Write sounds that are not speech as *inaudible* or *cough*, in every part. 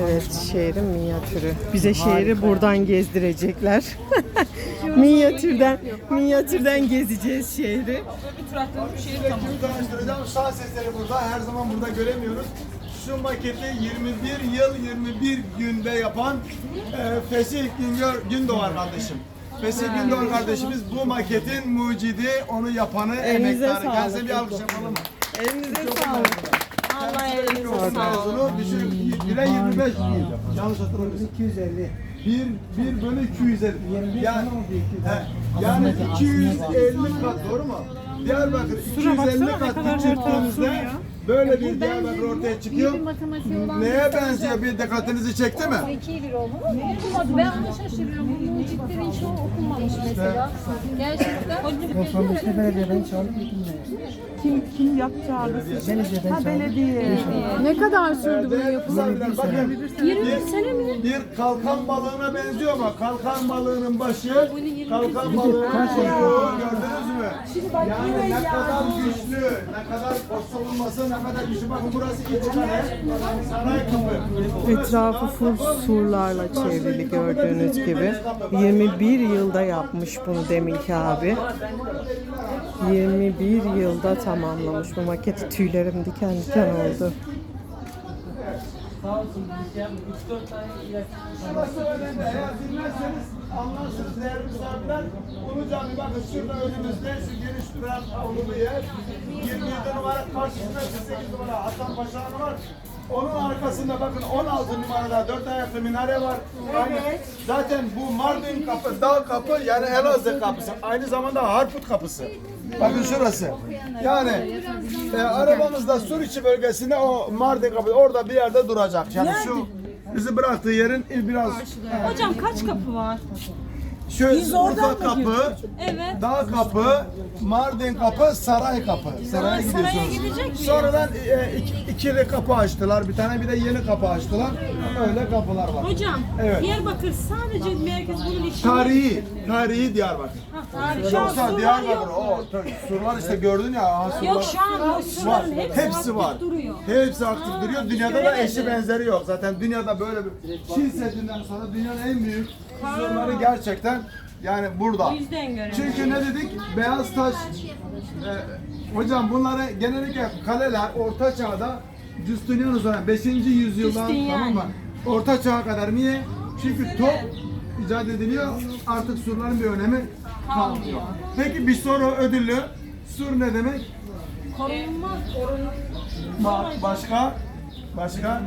Evet, şehrin minyatürü. Bize şehri buradan gezdirecekler. *laughs* minyatürden, minyatürden gezeceğiz şehri. Kimi tanıştıracağım? Şah sesleri burada. Her zaman burada göremiyoruz. Şu maketi 21 yıl 21 günde yapan e, Fesih Güngör, Gündoğar kardeşim. Fesih Gündoğar kardeşimiz bu maketin mucidi, onu yapanı, Elinize emektarı. Kendisine bir alkış yapalım. Elinize sağlık. Allah elinize sağlık. Düşün, bile 25 yanlış hatırlamıyorsun. 250. 1, 1 bölü 250. 21 Yani, sene oldu, 250. he, yani 250 kat doğru mu? Diyarbakır 250 kat küçülttüğümüzde böyle bir Diyarbakır ortaya çıkıyor. Neye benziyor bir dikkatinizi çekti mi? Zeki bir oğlum ama okumadı. Ben ona şaşırıyorum. Bu mucitlerin çoğu okunmamış mesela. Gerçekten. 95'te belediyeden çağırıp getirmeye. Kim kim yapacağı? Belediyeden Ha çağırıp. belediye. Ne kadar sürdü yapımı? misafirler, bakın 20 sene mi? bir kalkan balığına benziyor ama kalkan balığının başı kalkan balığının kuyruğu gördünüz mü? Yani ne kadar güçlü, ne kadar savunması ne kadar güçlü. Bakın burası iç kale, saray kapı. Etrafı full surlarla çevrili gördüğünüz gibi. 21 yılda yapmış bunu deminki abi. 21 yılda tamamlamış bu maketi. Tüylerim diken diken oldu. Burası önemli. Eğer bilmezseniz anlarsınız değerli misafirler. Ulu Cami bakın şurada önümüzde şu geniş duran avlulu yer. 27 numara karşısında 48 numara Hasan Paşa Hanı var. Onun arkasında bakın 16 numarada 4 ayaklı minare var. Evet. Zaten bu Mardin kapı, dağ kapı yani Elazığ kapısı. Aynı zamanda Harput kapısı. Bakın şurası. Yani e, arabamızda Suriçi bölgesinde o Mardin kapı orada bir yerde duracak. Yani şu bizi bıraktığı yerin biraz Hocam kaç kapı var? Şu Urfa kapı, Evet. Dağ kapı, Mardin kapı, Saray kapı. Saraya gidiyorsunuz. saraya gidecek? Sonradan e, iki- ikili kapı açtılar. Bir tane bir de yeni kapı açtılar. Öyle kapılar var. Hocam Evet. Diyarbakır sadece merkez bunun için. Tarihi, tarihi Diyarbakır. Tarih. Şu an Yoksa surlar Diyarbakır, yok. o surlar işte gördün ya. aha, surlar. Yok şu an o var. surların hepsi, Hepsi aktif var. duruyor. Hepsi aktif duruyor. Dünyada da göremedim. eşi benzeri yok. Zaten dünyada böyle bir Çin Seddi'nden sonra dünyanın en büyük surları gerçekten yani burada. O yüzden. Çünkü ne dedik? Beyaz taş. e, hocam bunları genellikle kaleler Orta Çağ'da Justinianus dönem 5. yüzyıldan Justinian. tamam mı? Orta Çağ'a kadar niye? Çünkü top icat ediliyor. Artık surların bir önemi kalmıyor. Peki bir soru ödüllü. Sur ne demek? Korunmaz. Korun... Ba- başka? Başka?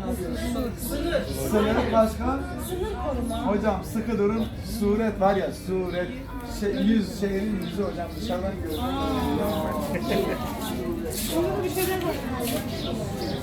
Sınır başka? Sınır koruma. Hocam sıkı durun. Suret var ya suret. Şey, yüz şehrin yüzü hocam dışarıdan görünüyor. *laughs*